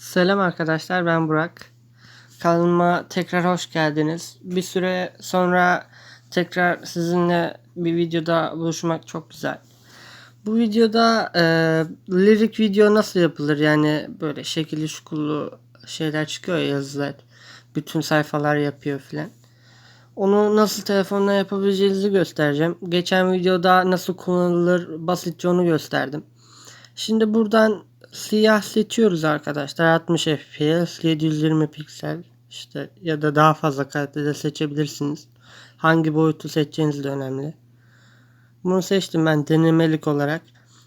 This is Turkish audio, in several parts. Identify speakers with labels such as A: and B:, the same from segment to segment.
A: Selam arkadaşlar ben Burak. Kanalıma tekrar hoş geldiniz. Bir süre sonra tekrar sizinle bir videoda buluşmak çok güzel. Bu videoda e, lirik video nasıl yapılır yani böyle şekilli şukullu şeyler çıkıyor ya yazılar. Bütün sayfalar yapıyor filan. Onu nasıl telefonla yapabileceğinizi göstereceğim. Geçen videoda nasıl kullanılır basitçe onu gösterdim. Şimdi buradan siyah seçiyoruz arkadaşlar. 60 fps, 720 piksel işte ya da daha fazla kalitede seçebilirsiniz. Hangi boyutu seçeceğiniz de önemli. Bunu seçtim ben denemelik olarak.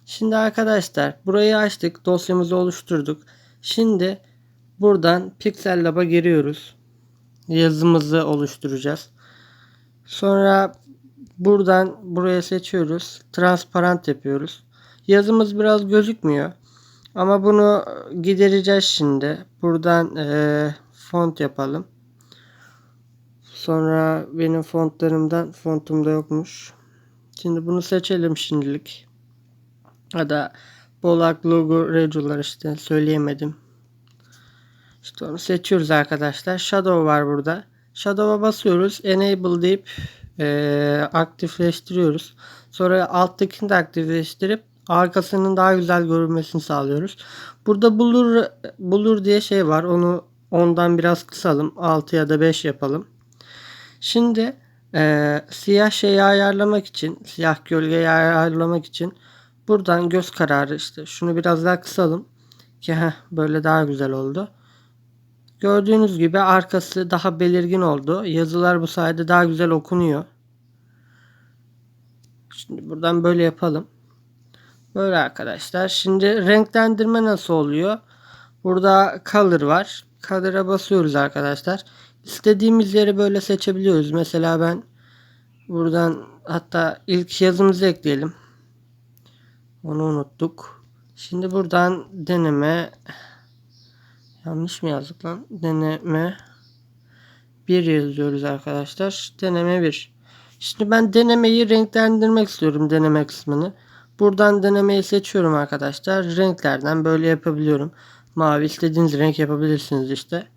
A: Şimdi arkadaşlar burayı açtık. Dosyamızı oluşturduk. Şimdi buradan Pixel Lab'a giriyoruz. Yazımızı oluşturacağız. Sonra buradan buraya seçiyoruz. Transparent yapıyoruz. Yazımız biraz gözükmüyor. Ama bunu gidereceğiz şimdi. Buradan eee, font yapalım. Sonra benim fontlarımdan fontumda yokmuş. Şimdi bunu seçelim şimdilik. Ya da Bolak logo regular işte söyleyemedim. İşte onu seçiyoruz arkadaşlar. Shadow var burada. Shadow'a basıyoruz. Enable deyip eee aktifleştiriyoruz. Sonra alttakini de aktifleştirip arkasının daha güzel görünmesini sağlıyoruz. Burada bulur bulur diye şey var. Onu ondan biraz kısalım. 6 ya da 5 yapalım. Şimdi eee, siyah şeyi ayarlamak için, siyah gölgeyi ayarlamak için buradan göz kararı işte şunu biraz daha kısalım ki heh, böyle daha güzel oldu. Gördüğünüz gibi arkası daha belirgin oldu. Yazılar bu sayede daha güzel okunuyor. Şimdi buradan böyle yapalım. Böyle arkadaşlar. Şimdi renklendirme nasıl oluyor? Burada color var. Color'a basıyoruz arkadaşlar. İstediğimiz yeri böyle seçebiliyoruz. Mesela ben buradan hatta ilk yazımızı ekleyelim. Onu unuttuk. Şimdi buradan deneme yanlış mı yazdık lan? Deneme 1 yazıyoruz arkadaşlar. Deneme 1. Şimdi ben denemeyi renklendirmek istiyorum deneme kısmını. Buradan denemeyi seçiyorum arkadaşlar. Renklerden böyle yapabiliyorum. Mavi istediğiniz renk yapabilirsiniz işte.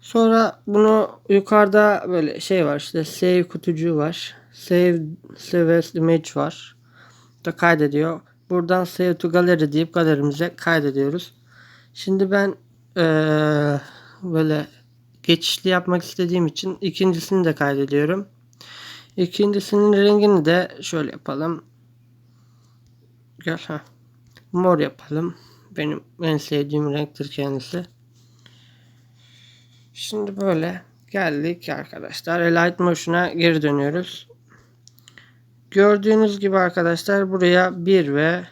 A: Sonra bunu yukarıda böyle şey var işte save kutucuğu var. Save, save as image var. Da kaydediyor. Buradan save to gallery deyip galerimize kaydediyoruz. Şimdi ben eee, böyle geçişli yapmak istediğim için ikincisini de kaydediyorum. İkincisinin rengini de şöyle yapalım. Gel ha. Mor yapalım. Benim en sevdiğim renktir kendisi. Şimdi böyle geldik arkadaşlar. Light Motion'a geri dönüyoruz. Gördüğünüz gibi arkadaşlar buraya 1 ve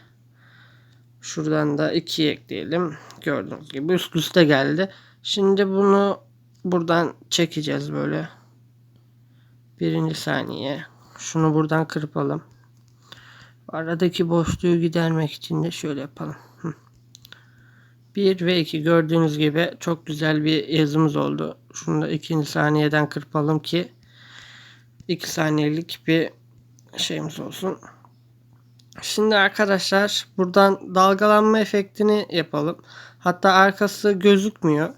A: şuradan da 2 ekleyelim. Gördüğünüz gibi üst üste geldi. Şimdi bunu buradan çekeceğiz böyle. Birinci saniye. Şunu buradan kırpalım. Aradaki boşluğu gidermek için de şöyle yapalım. 1 ve 2 gördüğünüz gibi çok güzel bir yazımız oldu. Şunu da ikinci saniyeden kırpalım ki 2 saniyelik bir şeyimiz olsun. Şimdi arkadaşlar buradan dalgalanma efektini yapalım. Hatta arkası gözükmüyor.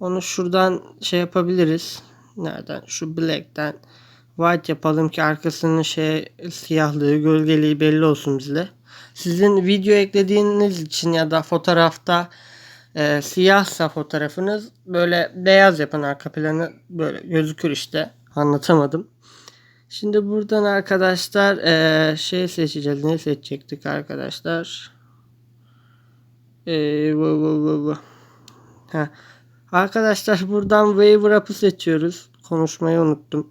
A: Onu şuradan şey yapabiliriz. Nereden? Şu black'ten white yapalım ki arkasının şey siyahlığı, gölgeliği belli olsun bizde. Sizin video eklediğiniz için ya da fotoğrafta e, siyahsa fotoğrafınız böyle beyaz yapın arka planı böyle gözükür işte. Anlatamadım. Şimdi buradan arkadaşlar e, şey seçeceğiz. Ne seçecektik arkadaşlar? E, bu, bu, bu, bu. Heh. Arkadaşlar buradan Waiver Up'ı seçiyoruz. Konuşmayı unuttum.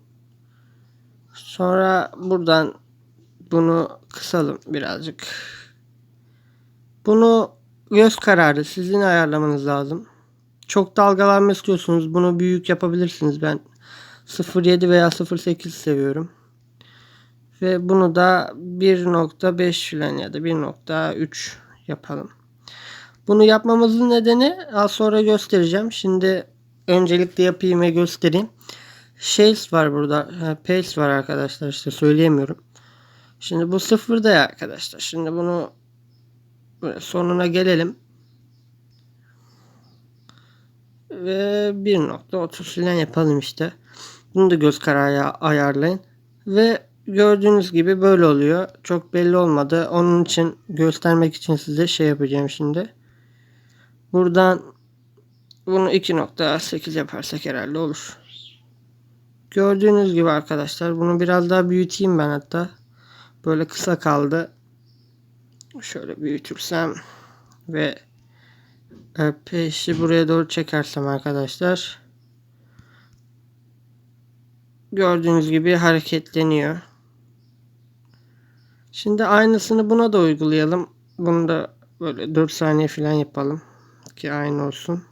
A: Sonra buradan bunu kısalım birazcık. Bunu göz kararı sizin ayarlamanız lazım. Çok dalgalanma istiyorsunuz. Bunu büyük yapabilirsiniz. Ben 0.7 veya 0.8 seviyorum. Ve bunu da 1.5 falan ya da 1.3 yapalım. Bunu yapmamızın nedeni az sonra göstereceğim. Şimdi öncelikle yapayım ve göstereyim. Shades var burada. Ha, Pace var arkadaşlar işte söyleyemiyorum. Şimdi bu sıfırda ya arkadaşlar. Şimdi bunu sonuna gelelim. ve 1.30 falan yapalım işte. Bunu da göz kararı ayarlayın. Ve gördüğünüz gibi böyle oluyor. Çok belli olmadı. Onun için göstermek için size şey yapacağım şimdi. Buradan bunu 2.8 yaparsak herhalde olur. Gördüğünüz gibi arkadaşlar bunu biraz daha büyüteyim ben hatta. Böyle kısa kaldı. Şöyle büyütürsem ve e, peşi buraya doğru çekersem arkadaşlar gördüğünüz gibi hareketleniyor. Şimdi aynısını buna da uygulayalım. Bunu da böyle 4 saniye falan yapalım ki aynı olsun.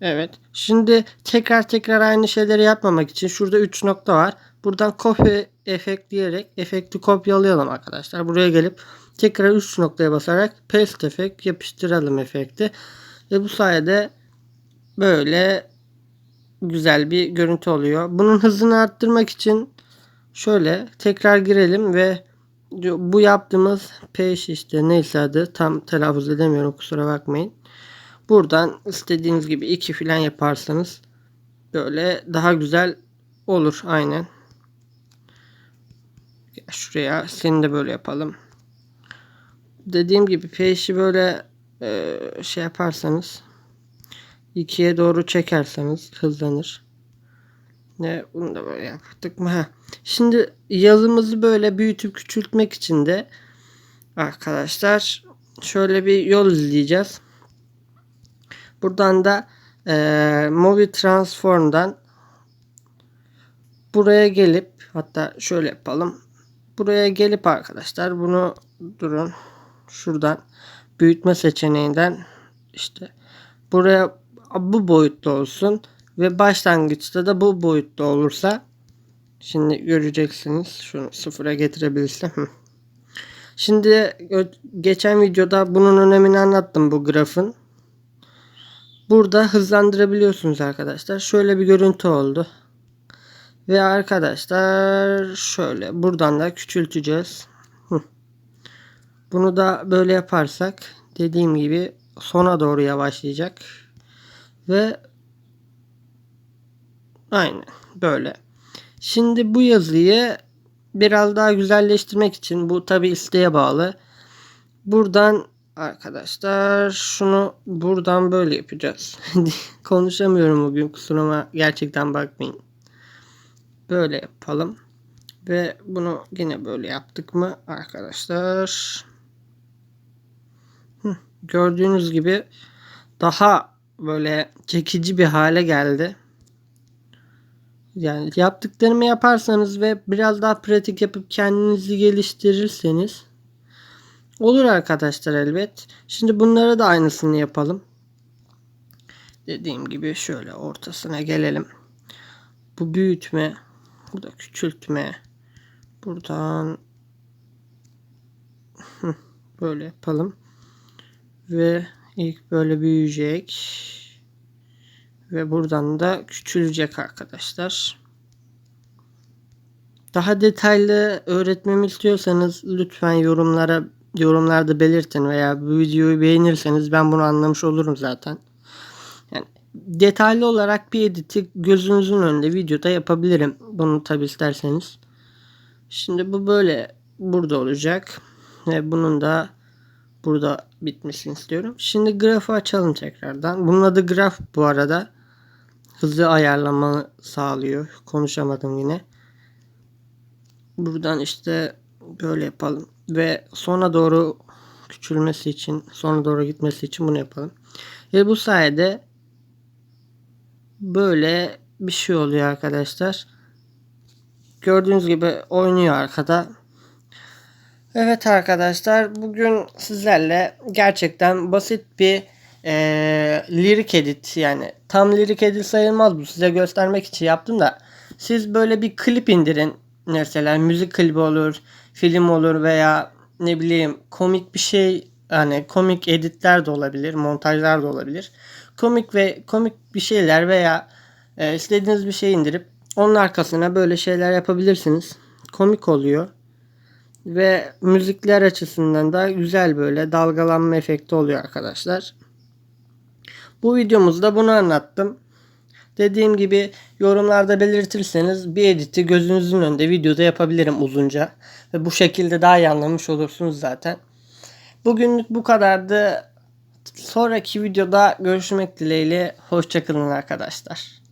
A: Evet. Şimdi tekrar tekrar aynı şeyleri yapmamak için şurada 3 nokta var. Buradan copy efekt diyerek efekti kopyalayalım arkadaşlar. Buraya gelip tekrar 3 noktaya basarak paste efekt yapıştıralım efekti. Ve bu sayede böyle güzel bir görüntü oluyor. Bunun hızını arttırmak için şöyle tekrar girelim ve bu yaptığımız peş işte neyse adı tam telaffuz edemiyorum kusura bakmayın. Buradan istediğiniz gibi iki filan yaparsanız böyle daha güzel olur aynen. Şuraya seni de böyle yapalım. Dediğim gibi peşi böyle e, şey yaparsanız ikiye doğru çekerseniz hızlanır. Ne bunu da böyle yaptık mı? Ha. Şimdi yazımızı böyle büyütüp küçültmek için de arkadaşlar şöyle bir yol izleyeceğiz. Buradan da e, Movie Transform'dan buraya gelip hatta şöyle yapalım. Buraya gelip arkadaşlar bunu durun. Şuradan büyütme seçeneğinden işte buraya bu boyutta olsun ve başlangıçta da bu boyutta olursa şimdi göreceksiniz. Şunu sıfıra getirebilirsem. Şimdi geçen videoda bunun önemini anlattım bu grafın. Burada hızlandırabiliyorsunuz arkadaşlar. Şöyle bir görüntü oldu. Ve arkadaşlar şöyle buradan da küçülteceğiz. Bunu da böyle yaparsak dediğim gibi sona doğru yavaşlayacak. Ve aynen böyle. Şimdi bu yazıyı biraz daha güzelleştirmek için bu tabi isteğe bağlı. Buradan arkadaşlar şunu buradan böyle yapacağız. Konuşamıyorum bugün kusuruma gerçekten bakmayın. Böyle yapalım. Ve bunu yine böyle yaptık mı arkadaşlar. Gördüğünüz gibi daha böyle çekici bir hale geldi. Yani yaptıklarımı yaparsanız ve biraz daha pratik yapıp kendinizi geliştirirseniz olur arkadaşlar elbet. Şimdi bunlara da aynısını yapalım. Dediğim gibi şöyle ortasına gelelim. Bu büyütme, bu da küçültme. Buradan böyle yapalım. Ve ilk böyle büyüyecek. Ve buradan da küçülecek arkadaşlar. Daha detaylı öğretmemi istiyorsanız lütfen yorumlara yorumlarda belirtin veya bu videoyu beğenirseniz ben bunu anlamış olurum zaten. Yani detaylı olarak bir editi gözünüzün önünde videoda yapabilirim. Bunu tabi isterseniz. Şimdi bu böyle burada olacak. Ve bunun da burada bitmesini istiyorum. Şimdi grafı açalım tekrardan. Bunun adı graf bu arada. Hızlı ayarlama sağlıyor. Konuşamadım yine. Buradan işte böyle yapalım. Ve sona doğru küçülmesi için, sona doğru gitmesi için bunu yapalım. Ve bu sayede böyle bir şey oluyor arkadaşlar. Gördüğünüz gibi oynuyor arkada. Evet arkadaşlar bugün sizlerle gerçekten basit bir e, lirik edit yani tam lirik edit sayılmaz bu size göstermek için yaptım da siz böyle bir klip indirin mesela müzik klibi olur film olur veya ne bileyim komik bir şey hani komik editler de olabilir montajlar da olabilir komik ve komik bir şeyler veya e, istediğiniz bir şey indirip onun arkasına böyle şeyler yapabilirsiniz komik oluyor ve müzikler açısından da güzel böyle dalgalanma efekti oluyor arkadaşlar. Bu videomuzda bunu anlattım. Dediğim gibi yorumlarda belirtirseniz bir editi gözünüzün önünde videoda yapabilirim uzunca. Ve bu şekilde daha iyi anlamış olursunuz zaten. Bugünlük bu kadardı. Sonraki videoda görüşmek dileğiyle. Hoşçakalın arkadaşlar.